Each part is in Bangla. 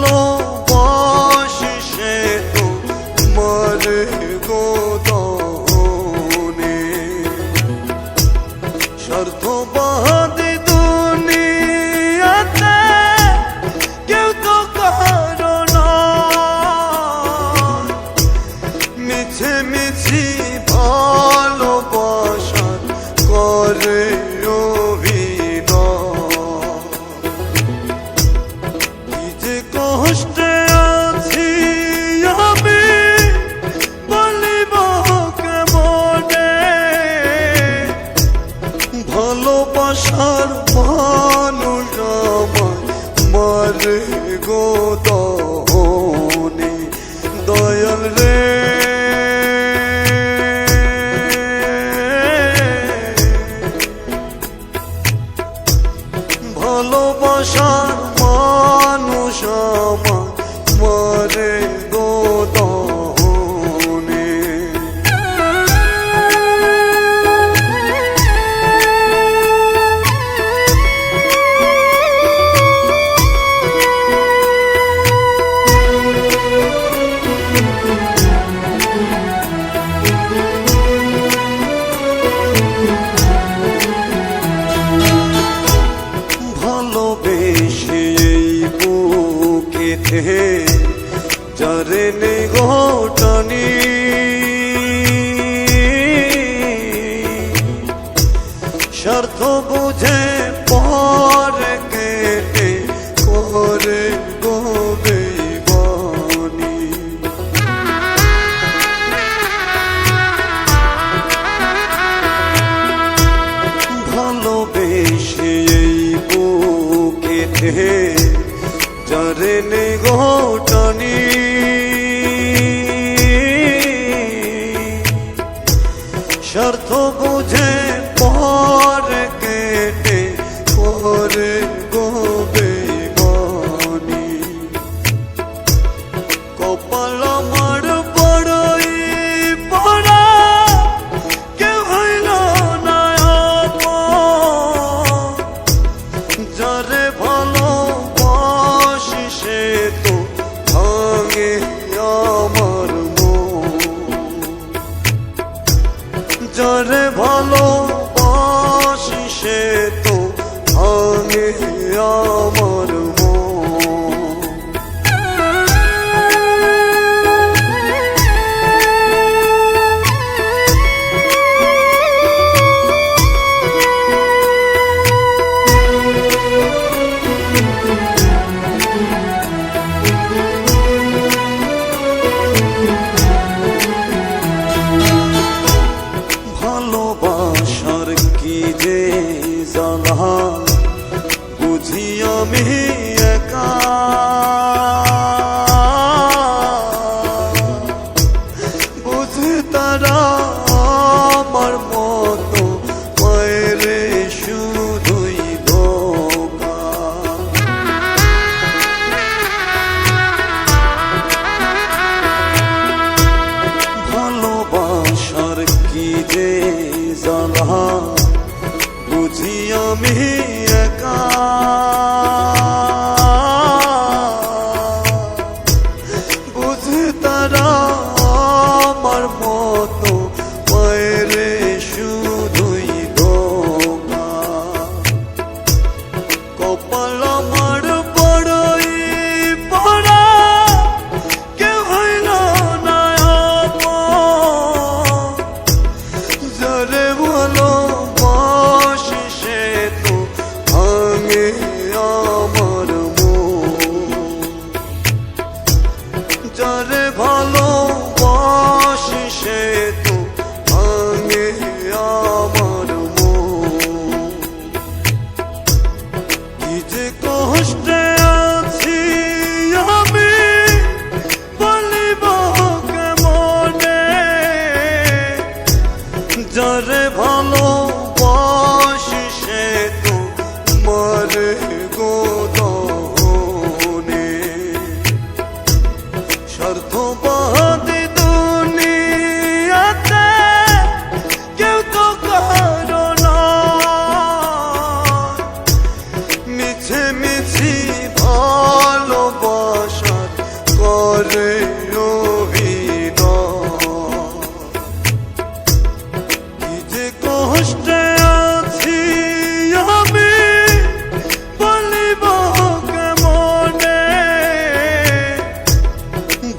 No. গো দহনে দয়াল রে। ভালোবাসার মানুষ আমার মরে थे जरने घोटनी। শর্ত বুঝে পর কেটে করে গোবে বনি ভালোবেসে বুকে চরণে গো যারে ভালো বাসি সে তো ভাঙে আম। যে জনহন বুঝি আমি একা। বুঝি তারা যে কষ্টে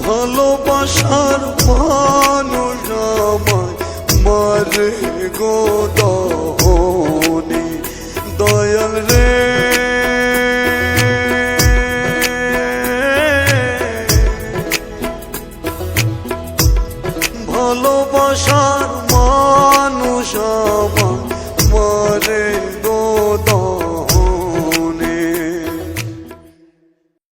ভালোবাসার মানুষ আমায় মারে গো দহনে দয়াল রে হলো বসার মানুষ